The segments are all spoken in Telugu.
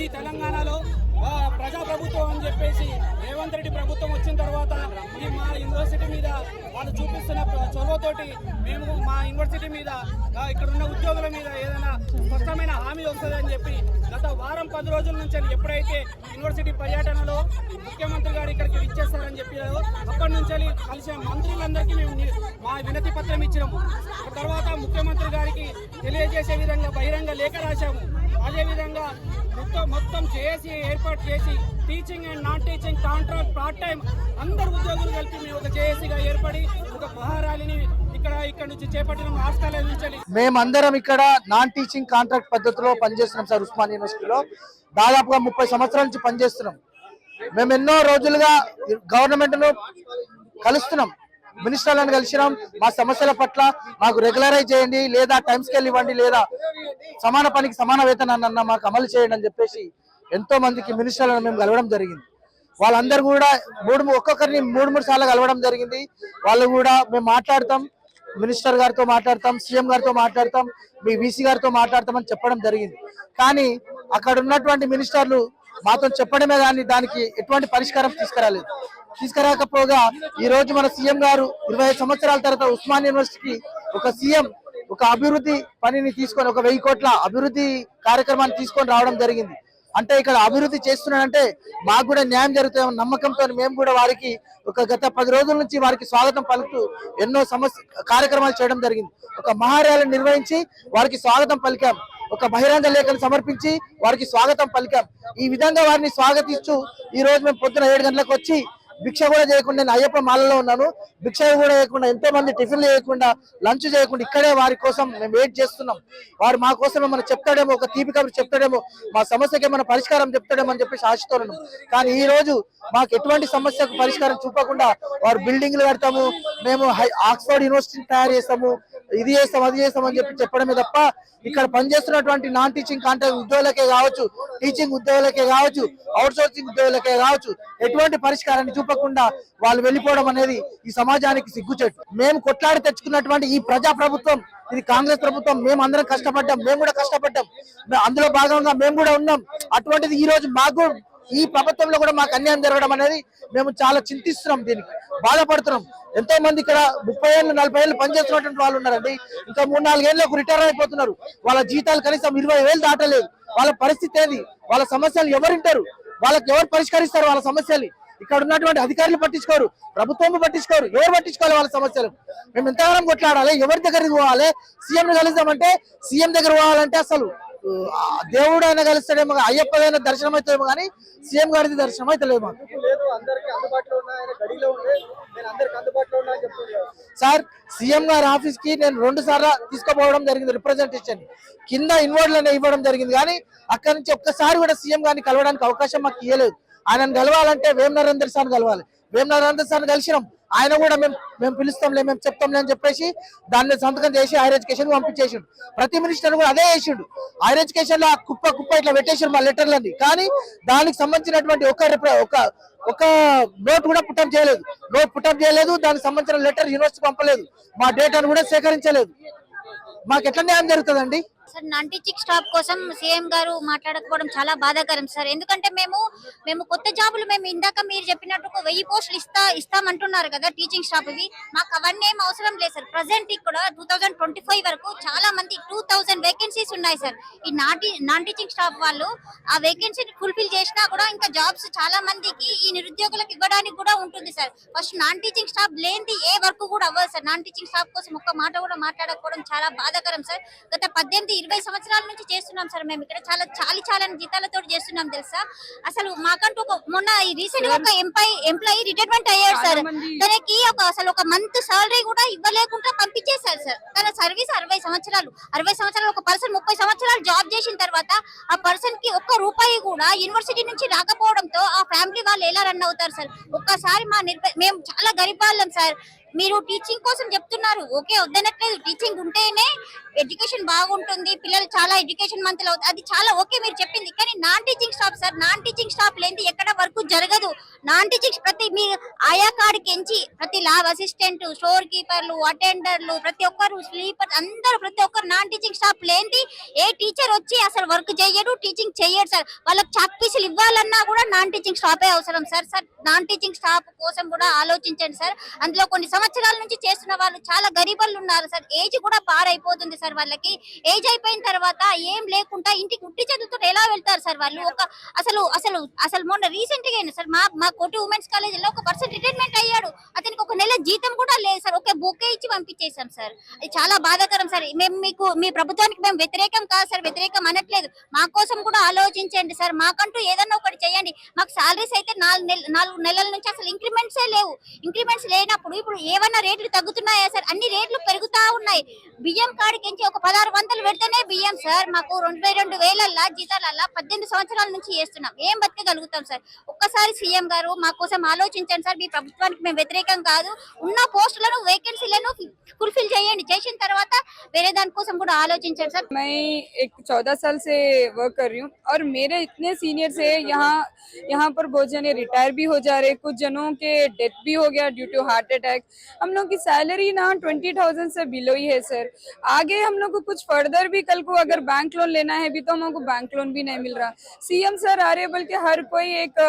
ఈ తెలంగాణలో ప్రజాప్రభుత్వం అని చెప్పేసి రేవంత్ రెడ్డి ప్రభుత్వం వచ్చిన తర్వాత ఈ మా యూనివర్సిటీ మీద వాళ్ళు చూపిస్తున్న చొరవతోటి మేము మా యూనివర్సిటీ మీద ఇక్కడ ఉన్న ఉద్యోగుల మీద ఏదైనా స్పష్టమైన హామీ వస్తుందని చెప్పి గత వారం పది రోజుల నుంచి ఎప్పుడైతే యూనివర్సిటీ పర్యటనలో ముఖ్యమంత్రి గారు ఇక్కడికి ఇచ్చేస్తారని చెప్పారో అప్పటి నుంచి కలిసిన మంత్రులందరికీ మేము మా వినతి పత్రం ఇచ్చినాము. తర్వాత ముఖ్యమంత్రి గారికి తెలియజేసే విధంగా బహిరంగ లేఖ రాశాము. అదేవిధంగా మొత్తం మొత్తం చేసి ఏర్పాటు చేసి teaching and non teaching contract part time అందరు ఉద్యోగులు కలిపి మేము ఒక జేఏసీగా ఏర్పడి ఒక మహారాలిని ఇక్కడ ఇక్కడ నుంచి చేపట్టిన హాస్టల్ కాలేజ్ నుంచి మేమందరం ఇక్కడ నాన్ టీచింగ్ కాంట్రాక్ట్ పద్ధతిలో పనిచేస్తున్నాం సార్ ఉస్మాన్ యూనివర్సిటీలో. దాదాపుగా ముప్పై సంవత్సరాల నుంచి పనిచేస్తున్నాం. మేము ఎన్నో రోజులుగా గవర్నమెంట్ను కలుస్తున్నాం. మినిస్టర్లను కలిసినాం. మా సమస్యల పట్ల మాకు రెగ్యులరైజ్ చేయండి లేదా టైం స్కేల్ ఇవ్వండి లేదా సమాన పనికి సమాన వేతనాన్న అన్న మాకు అమలు చేయండి అని చెప్పేసి ఎంతో మందికి మినిస్టర్లను మేము కలవడం జరిగింది. వాళ్ళందరూ కూడా మూడు ఒక్కొక్కరిని మూడు మూడు సార్లు కలవడం జరిగింది. వాళ్ళు కూడా మేము మాట్లాడతాం మినిస్టర్ గారితో మాట్లాడతాం సీఎం గారితో మాట్లాడతాం మీ వీసీ గారితో మాట్లాడతామని చెప్పడం జరిగింది. కానీ అక్కడ ఉన్నటువంటి మినిస్టర్లు మాతో చెప్పడమే కానీ దానికి ఎటువంటి పరిష్కారం తీసుకురాలేదు. తీసుకురాకపోగా ఈ రోజు మన సీఎం గారు ఇరవై ఐదు సంవత్సరాల తర్వాత ఉస్మాన్ యూనివర్సిటీకి ఒక సీఎం ఒక అభివృద్ధి పనిని తీసుకొని ఒక వెయ్యి కోట్ల అభివృద్ధి కార్యక్రమాన్ని తీసుకొని రావడం జరిగింది. అంటే ఇక్కడ అభివృద్ధి చేస్తున్నాడంటే మాకు కూడా న్యాయం జరుగుతామని నమ్మకంతో మేము కూడా వారికి ఒక గత పది రోజుల నుంచి వారికి స్వాగతం పలుకుతూ ఎన్నో సమస్య కార్యక్రమాలు చేయడం జరిగింది. ఒక మహార్యాలను నిర్వహించి వారికి స్వాగతం పలికాం. ఒక బహిరంగ లేఖను సమర్పించి వారికి స్వాగతం పలికాం. ఈ విధంగా వారిని స్వాగతిస్తూ ఈ రోజు మేము పొద్దున ఏడు గంటలకు వచ్చి భిక్ష కూడా చేయకుండా నేను అయ్యప్ప మాలలో ఉన్నాను. భిక్ష కూడా చేయకుండా ఎంతో మంది టిఫిన్లు చేయకుండా లంచ్ చేయకుండా ఇక్కడే వారి కోసం మేము వెయిట్ చేస్తున్నాం. వారు మా కోసం ఏమైనా చెప్తాడేమో ఒక తీపి కబురు చెప్తాడేమో మా సమస్యకి ఏమైనా పరిష్కారం చెప్తాడేమో అని చెప్పేసి ఆశతో ఉన్నాం కానీ ఈ రోజు మాకు ఎటువంటి సమస్యకు పరిష్కారం చూపకుండా వారు బిల్డింగ్లు కడతాము మేము హై- ఆక్స్ఫర్డ్ యూనివర్సిటీని తయారు చేస్తాము ఇది చేస్తాం అది చేస్తాం అని చెప్పి చెప్పడమే తప్ప ఇక్కడ పనిచేస్తున్నటువంటి నాన్ టీచింగ్ కాంట్రాక్ట్ ఉద్యోగులకే కావచ్చు టీచింగ్ ఉద్యోగులకే కావచ్చు అవుట్ సోర్సింగ్ ఉద్యోగులకే కావచ్చు ఎటువంటి పరిష్కారాన్ని చెప్పకుండా వాళ్ళు వెళ్ళిపోవడం అనేది ఈ సమాజానికి సిగ్గుచేటు. మేము కొట్లాడి తెచ్చుకున్నటువంటి ఈ ప్రజా ప్రభుత్వం ఇది కాంగ్రెస్ ప్రభుత్వం మేము అందరం కష్టపడ్డాం మేము కూడా కష్టపడ్డాం. అందులో భాగంగా మేము కూడా ఉన్నాం. అటువంటిది ఈ రోజు మాకు ఈ ప్రభుత్వంలో కూడా మాకు అన్యాయం జరగడం అనేది మేము చాలా చింతిస్తున్నాం దీనికి. బాధపడుతున్నాం. ఎంతో మంది ఇక్కడ ముప్పై ఏళ్ళు నలభై ఏళ్ళు పనిచేస్తున్నటువంటి వాళ్ళు ఉన్నారండి. ఇంకా మూడు నాలుగేళ్ళకు రిటైర్ అయిపోతున్నారు. వాళ్ళ జీతాలు కనీసం ఇరవై వేలు దాటలేదు. వాళ్ళ పరిస్థితి ఏంది? వాళ్ళ సమస్యలు ఎవరింటారు వాళ్ళకి ఎవరు పరిష్కరిస్తారు వాళ్ళ సమస్యలు ఇక్కడ ఉన్నటువంటి అధికారులు పట్టించుకోరు ప్రభుత్వం పట్టించుకోరు ఎవరు పట్టించుకోవాలి వాళ్ళ సమస్యలు? మేము ఎంతగానో కొట్లాడాలి ఎవరి దగ్గరికి పోవాలి? సీఎం ని కలుద్దామంటే సీఎం దగ్గర పోవాలంటే అసలు దేవుడు అయినా కలుస్తాడేమో అయ్యప్పదైనా దర్శనం అవుతాడేమో కానీ సీఎం గారిది దర్శనం చెప్తున్నారు సార్ సీఎం గారి ఆఫీస్కి నేను రెండు సార్లు తీసుకుపోవడం జరిగింది రిప్రజెంటేషన్. కింద ఇన్వర్డ్లనే ఇవ్వడం జరిగింది కానీ అక్కడి నుంచి ఒక్కసారి కూడా సీఎం గారిని కలవడానికి అవకాశం మాకు ఇవ్వలేదు ఆయనను కలవాలంటే వేమ నరేందర్ సార్ కలవాలి వేమ నరేందర్ సార్ కలిసినాం ఆయన కూడా మేము మేము పిలుస్తాంలే మేము చెప్తాంలే అని చెప్పేసి దాన్ని సంతకం చేసి హైర్ ఎడ్యుకేషన్ పంపించేసిండు. ప్రతి మినిస్టర్ కూడా అదే చేసిండు. హైర్ ఎడ్యుకేషన్లో ఆ కుప్ప కుప్ప ఇట్లా పెట్టేసిండు మా లెటర్లన్నీ కానీ దానికి సంబంధించినటువంటి ఒక ఒక ఒక నోట్ కూడా పుట్టప్ చేయలేదు. నోట్ పుట్టప్ చేయలేదు దానికి సంబంధించిన లెటర్ యూనివర్సిటీ పంపలేదు. మా డేటాను కూడా సేకరించలేదు. మాకు ఎట్లా న్యాయం జరుగుతుందండి? సార్ నాన్ టీచింగ్ స్టాఫ్ కోసం సీఎం గారు మాట్లాడకపోవడం చాలా బాధాకరం సార్. ఎందుకంటే మేము మేము కొత్త జాబులు మేము ఇందాక మీరు చెప్పినట్టు వెయ్యి పోస్టులు ఇస్తా ఇస్తామంటున్నారు కదా టీచింగ్ స్టాఫ్ ఇవి మాకు అవన్నీ ఏం అవసరం లేదు సార్. ప్రజెంట్ కూడా టూ థౌజండ్ ట్వంటీ ఫైవ్ వరకు చాలా మంది టూ థౌజండ్ వేకెన్సీస్ ఉన్నాయి సార్. ఈ నాటి నాన్ టీచింగ్ స్టాఫ్ వాళ్ళు ఆ వేకెన్సీని ఫుల్ఫిల్ చేసినా కూడా ఇంకా జాబ్స్ చాలా మందికి ఈ నిరుద్యోగులకు ఇవ్వడానికి కూడా ఉంటుంది sir. First non teaching staff లేనిది ఏ వర్క్ కూడా అవ్వదు సార్. నాన్ టీచింగ్ స్టాఫ్ కోసం ఒక్క మాట కూడా మాట్లాడకపోవడం చాలా బాధాకరం సార్. గత పద్దెనిమిది ఇరవై సంవత్సరాల నుంచి చేస్తున్నాం సార్ మేము ఇక్కడ. చాలా చాలి చాలా జీతాలతో చేస్తున్నాం తెలుసా? అసలు మాకంటూ ఒక మొన్న రీసెంట్గా ఒక ఎంప్లాయీ ఎంప్లాయీ రిటైర్మెంట్ అయ్యాడు సార్. తనకి ఒక అసలు ఒక మంత్ సాలరీ కూడా ఇవ్వలేకుండా పంపించేశారు సార్. తన సర్వీస్ అరవై సంవత్సరాలు. అరవై సంవత్సరాలు ఒక పర్సన్ ముప్పై సంవత్సరాలు జాబ్ చేసిన తర్వాత ఆ పర్సన్కి ఒక్క రూపాయి కూడా యూనివర్సిటీ నుంచి రాకపోవడంతో ఆ ఫ్యామిలీ వాళ్ళు ఎలా రన్ అవుతారు సార్? ఒక్కసారి మా నిర్భ మేము చాలా గరీబ్ వాళ్ళం సార్. మీరు టీచింగ్ కోసం చెప్తున్నారు. ఓకే వద్దనట్లేదు. టీచింగ్ ఉంటేనే ఎడ్యుకేషన్ బాగుంటుంది. పిల్లలు చాలా ఎడ్యుకేషన్ మంత్లు అవుతుంది అది చాలా ఓకే మీరు చెప్పింది. కానీ non teaching staff sir non teaching staff లేనిది ఎక్కడ వర్క్ జరగదు. నాన్ టీచింగ్ ప్రతి మీ ఆయా కాడికి ఎంచి ప్రతి ల్యాబ్ అసిస్టెంట్ స్టోర్ కీపర్లు అటెండర్లు ప్రతి ఒక్కరు స్లీపర్ అందరూ ప్రతి ఒక్కరు నాన్ టీచింగ్ స్టాఫ్ లేని ఏ టీచర్ వచ్చి అసలు వర్క్ చేయడు టీచింగ్ చేయడు సార్ వాళ్ళకి చాక్ పీసులు ఇవ్వాలన్నా కూడా నాన్ టీచింగ్ స్టాఫే అవసరం sir sir non teaching staff కోసం కూడా ఆలోచించండి సార్ అందులో కొన్ని సంవత్సరాల నుంచి చేస్తున్న వాళ్ళు చాలా గరీబులు ఉన్నారు సార్. ఏజ్ కూడా పారైపోతుంది సార్ వాళ్ళకి. ఏజ్ అయిపోయిన తర్వాత ఏం లేకుండా ఇంటికి ఉట్టి చదువుతో ఎలా వెళ్తారు సార్ వాళ్ళు? ఒక అసలు అసలు అసలు మొన్న రీసెంట్గా అయినా సార్? మా మా కోటి ఉమెన్స్ కాలేజ్లో ఒక పర్సన్ రిటైర్మెంట్ అయ్యాడు. అతనికి ఒక నెల జీతం కూడా లేదు సార్. ఒక బుక్ ఇచ్చి పంపించేసాం సార్. అది చాలా బాధాకరం సార్. మేము మీకు మీ ప్రభుత్వానికి మేము వ్యతిరేకం కాదు సార్. వ్యతిరేకం అనట్లేదు. మా కోసం కూడా ఆలోచించండి సార్. మాకంటూ ఏదన్నా ఒకటి చేయండి. మాకు సాలరీస్ అయితే నాలుగు నెల నాలుగు నెలల నుంచి అసలు ఇంక్రిమెంట్స్ లేవు. ఇంక్రిమెంట్స్ లేనప్పుడు ఇప్పుడు ఏమన్నా రేట్లు తగ్గుతున్నాయా సార్ అన్ని రేట్లు పెరుగుతా ఉన్నాయి బియ్యం కాడికించి ఒక పదహారు వందలు పెడితేనే బియ్యం సార్ మాకు రెండు వే రెండు వేలల్లా జీతాలల్లా పద్దెనిమిది సంవత్సరాల నుంచి చేస్తున్నాం ఏం బతకగలుగుతాం సార్ ఒక్కసారి సీఎం గారు మా కోసం ఆలోచించండి సార్ మీ ప్రభుత్వానికి మేము వ్యతిరేకం కాదు ఉన్న పోస్టులను వేకెన్సీలను ఫుల్ఫిల్ చేయండి చేసిన తర్వాత వేరే దానికోసం కూడా ఆలోచించండి సార్ मैं एक चौदह साल से वर्क कर रही हूँ और मेरे इतने सीनियर से यहाँ यहाँ पर बहुत जने रिटायर भी हो जा रहे कुछ जनों के डेथ भी हो गया ड्यू टू हार्ट अटैक हम लोग की सैलरी ना ट्वेंटी थाउज़ेंड से बिलो ही है सर आगे हम लोग को कुछ फर्दर भी कल को अगर बैंक लोन लेना है भी तो हम लोग को बैंक लोन भी नहीं मिल रहा। सीएम सर आ रहे बल्कि हर कोई एक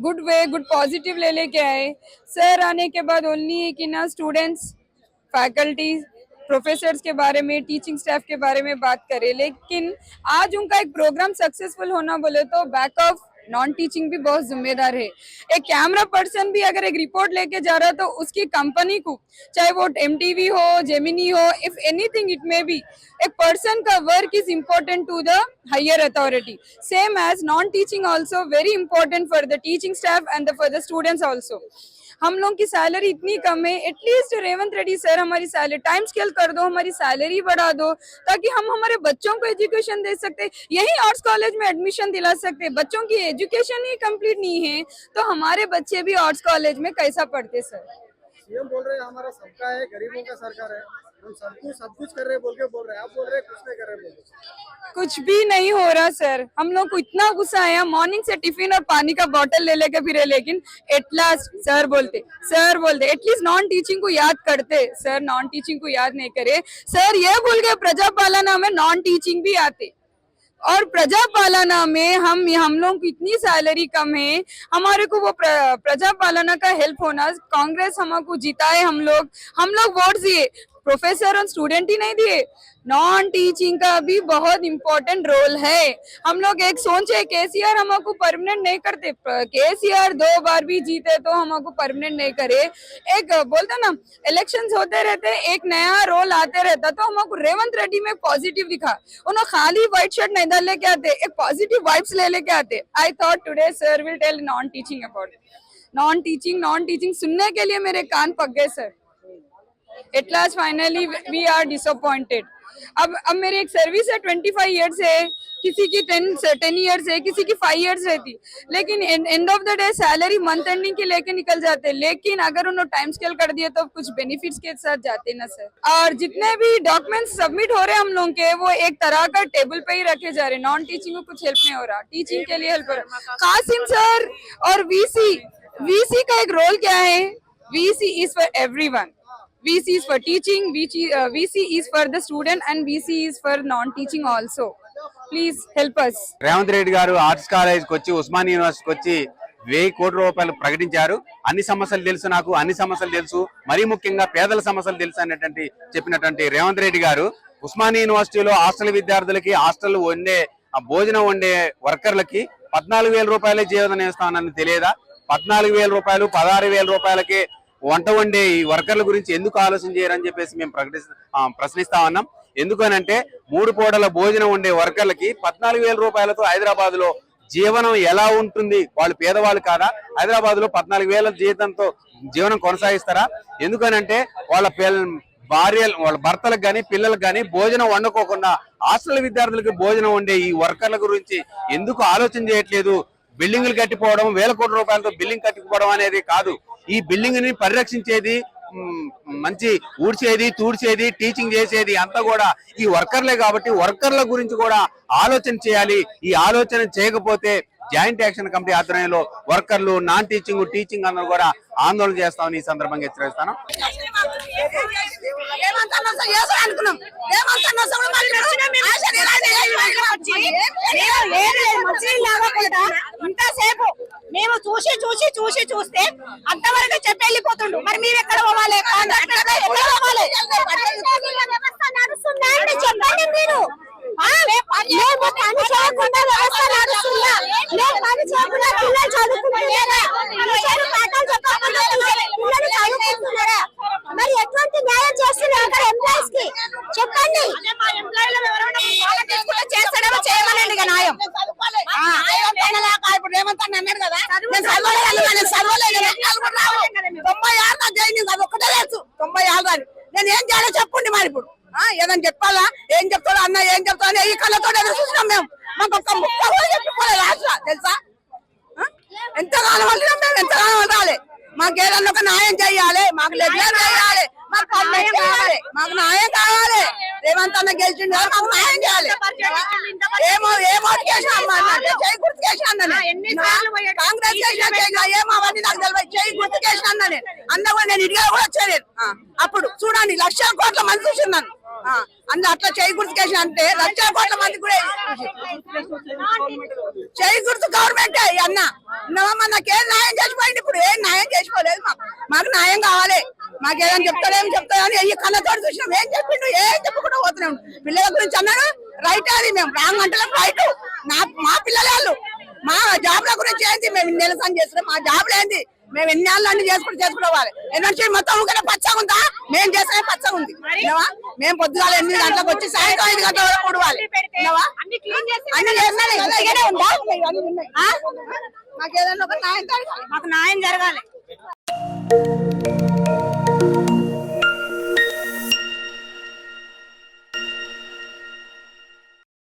गुड वे गुड पॉजिटिव ले लेके आए। सर आने के बाद ओनली कि ना स्टूडेंट्स फैकल्टी प्रोफेसर्स के बारे में टीचिंग स्टाफ के बारे में बात करें। लेकिन आज उनका एक प्रोग्राम सक्सेसफुल होना बोले तो बैक ऑफ़ नॉन टीचिंग भी बहुत जिम्मेदार है। एक कैमरा पर्सन भी अगर एक रिपोर्ट लेके जा रहा है तो उसकी कंपनी को, चाहे वो एम हो जेमिनी हो if anything it may be एक पर्सन का work is important to the higher authority same as non teaching also very important for the teaching staff and for the student also हम लोग की सैलरी इतनी कम है। At least Revanth Reddy sir हमारी सैलरी टाइम स्केल कर दो, हमारी सैलरी बढ़ा दो, ताकि हम हमारे बच्चों को एजुकेशन दे सकते यही आर्ट्स कॉलेज में एडमिशन दिला सकते बच्चों की एजुकेशन ही कंप्लीट नहीं है तो हमारे बच्चे भी आर्ट्स कॉलेज में कैसा पढ़ते सर सीएम बोल रहे हैं, हमारा सबका है, गरीबों का सरकार है। हम सबको सब कुछ कर रहे बोल के बोल रहे हैं। आप बोल रहे हैं, कुछ नहीं कर रहे, बोल। कुछ भी नहीं हो रहा, सर। हम लोग को इतना गुस्सा आया मॉर्निंग से टिफ़िन और पानी का बोतल ले लेके फिरे, लेकिन एट लास्ट सर बोलते सर बोलते एटलीस्ट नॉन टीचिंग को याद करते। सर नॉन टीचिंग को याद नहीं करे। सर ये भूल गए प्रजापालना में नॉन टीचिंग भी आते। और प्रजा पालना में हम हम लोग की इतनी सैलरी कम है। हमारे को वो प्र, प्रजा पालना का हेल्प होना कांग्रेस हमको जिताए हम लोग। हम लोग वोट दिए। प्रोफेसर और स्टूडेंट ही नहीं दिए। नॉन टीचिंग का भी बहुत इम्पोर्टेंट रोल है। हम लोग एक सोचे केसीआर हमको परमानेंट नहीं करते। के सी आर दो बार भी जीते तो हमको परमानेंट नहीं करे। एक बोलते ना इलेक्शंस होते रहते, एक नया रोल आते रहता तो हमको रेवंत रेड्डी में पॉजिटिव दिखा। उन्होंने खाली व्हाइट शर्ट नहीं डाल लेके आते, एक पॉजिटिव वाइब्स ले लेके आते। I thought today sir will tell non teaching about non teaching non teaching सुनने के लिए मेरे कान पक गए sir at last finally we are disappointed अब अब मेरी एक सर्विस है ट्वेंटी फाइव ईयर्स है, किसी की टेन टेन ईयर्स है, किसी की फाइव ईयर्स रहती। लेकिन end of the day salary month ending की लेके निकल जाते। लेकिन अगर उन्होंने टाइम स्केल कर दिया तो कुछ बेनिफिट्स के साथ जाते ना सर और जितने भी डॉक्यूमेंट्स सबमिट हो रहे हैं हम लोग के, वो एक तरह का टेबल पे ही रखे जा रहे नॉन टीचिंग को कुछ हेल्प नहीं हो रहा। टीचिंग के लिए हेल्प हो रहा। कासिम सर और वीसी वीसी का एक रोल क्या है? VC is for everyone VC is for teaching, VC, uh, VC is for the student, and VC is for non-teaching also. Please help us. Revanth Reddy గారు ఆర్ట్స్ కాలేజ్కి వచ్చి ఉస్మాన్ యూనివర్సిటీకి వచ్చి వెయ్యి కోట్ల రూపాయలు ప్రకటించారు అన్ని సమస్యలు తెలుసు నాకు అన్ని సమస్యలు తెలుసు మరీ ముఖ్యంగా పేదల సమస్యలు తెలుసు అనేటువంటి చెప్పినటువంటి రేవంత్ రెడ్డి గారు ఉస్మాన్ యూనివర్సిటీలో హాస్టల్ విద్యార్థులకి హాస్టల్ వండే ఆ భోజనం వండే వర్కర్లకి పద్నాలుగు వేల రూపాయలే జీవనం ఇస్తానని తెలియదా పద్నాలుగు వేల రూపాయలు పదహారు వేల రూపాయలకి వంట వండే ఈ వర్కర్ల గురించి ఎందుకు ఆలోచన చేయరని చెప్పేసి మేము ప్రకటి ప్రశ్నిస్తా ఉన్నాం. ఎందుకనంటే మూడు పూటల భోజనం ఉండే వర్కర్లకి పద్నాలుగు వేల రూపాయలతో హైదరాబాద్లో జీవనం ఎలా ఉంటుంది? వాళ్ళు పేదవాళ్ళు కాదా? హైదరాబాద్లో పద్నాలుగు వేల జీతంతో జీవనం కొనసాగిస్తారా? ఎందుకనంటే వాళ్ళ పిల్ల భార్య వాళ్ళ భర్తలకు కానీ పిల్లలకు కానీ భోజనం వండుకోకుండా హాస్టల్ విద్యార్థులకు భోజనం వండే ఈ వర్కర్ల గురించి ఎందుకు ఆలోచన చేయట్లేదు? బిల్డింగ్లు కట్టిపోవడం వేల కోట్ల రూపాయలతో బిల్డింగ్ కట్టిపోవడం అనేది కాదు. ఈ బిల్డింగ్ని పరిరక్షించేది మంచి ఊడ్చేది తూడ్చేది టీచింగ్ చేసేది అంతా కూడా ఈ వర్కర్లే కాబట్టి వర్కర్ల గురించి కూడా ఆలోచన చేయాలి. ఈ ఆలోచన చేయకపోతే జాయింట్ యాక్షన్ కమిటీ ఆధ్వర్యంలో వర్కర్లు నాన్ టీచింగ్ టీచింగ్ అందరూ కూడా ఆందోళన చేస్తామని ఈ సందర్భంగా హెచ్చరిస్తాను. మేము చూసి చూసి చూసి చూస్తే అంతవరకు చెప్పి వెళ్ళిపోతుండు. మరి మీరు ఎక్కడ పోవాలి కాంట్రాక్టర్ ఎక్కడ పోవాలి వ్యవస్థ నడుస్తుందా అంటే చెప్పండి మీరు ఆ, మేము పని చేయకుండా వ్యవస్థ నడుస్తుందా మేము పని చేయకుండా పిల్లలు చదువుకుంటున్నారా టీచర్లు పాఠాలు చెప్పకుండా పిల్లలు చదువుకుంటున్నారా మరి ఎటువంటి న్యాయం చేస్తున్నారు అక్కడ ఎంప్లాయీస్కి చెప్పండి చేస్తాడేమో చేయమనండి ఇక న్యాయం ఆ, ఇప్పుడు ఏమంటాను అన్నాడు కదా నేను చదవలేదు చదవలేదు. తొంభై ఆరు నా జైలు అది ఒక్కటే తెలుసు. తొంభై ఆరు అని నేను ఏం చేయాలో చెప్పండి మరి ఇప్పుడు. ఏదని చెప్పాలా? ఏం చెప్తాడు అన్న ఏం చెప్తాడు ఈ కళ్ళతో చూసినాం మేము. మాకు ఒక్క ముక్క కూడా చెప్పుకోలేదు లాస్ట్ తెలుసా? ఎంతగానో వండినాం మేము ఎంతగానో వండాలి మాకు ఏదన్నా ఒక న్యాయం చేయాలి మాకు లెగ్జర్ చేయాలి మాకు మాకు న్యాయం కావాలి. రేవంత్ అన్న గెలిచిండు మాకు న్యాయం చేయాలి. ఏమో ఏమో చేసిన అమ్మ అంటే చేయి గుర్తు చేసిన అన్న నేను. కాంగ్రెస్ చేసిన ఏమో అవన్నీ నాకు తెలియదు. చేయి గుర్తు చేసిన నేను అన్న కూడా నేను కూడా అప్పుడు చూడండి లక్షల కోట్ల మంది చూసిన్నాను అన్న అట్లా చేయి గుర్తు చేసిన అంటే లక్షల కోట్ల మంది కూడా చేయి గుర్తు గవర్నమెంట్ అన్న. ఉన్నావమ్మా నాకు న్యాయం చేసిపోయింది ఇప్పుడు? ఏం న్యాయం చేసిపోలేదు మాకు న్యాయం కావాలి. మాకు ఏదైనా చెప్తాడు ఏం చెప్తాడు అని ఈ కళ్ళతో చూసినాం. ఏం చెప్పిండు? ఏం చెప్పకుండా పోతున్నాం? పిల్లల గురించి అన్నాడు? రైట్ అది మేము. రాంగ్ అంటే రైట్ నా మా పిల్లలే వాళ్ళు. మా జాబ్ల గురించి ఏంది? మేము ఇన్ని పని చేస్తున్నాం. మా జాబ్లు ఏంది? మేము ఎన్ని ఏళ్ళు అన్ని చేసుకుంటూ చేసుకోవాలి ఎన్నో మొత్తం ఊరికే పచ్చగా ఉందా? మేము చేసే పచ్చగా ఉంది? మేము పొద్దుగాల ఎనిమిది గంటలకు వచ్చి సాయంత్రం ఐదు గంటల వరకు కూడవాలి? అన్ని ఉందా? మాకు ఏదైనా ఒక న్యాయం జరగాలి. మాకు న్యాయం జరగాలి.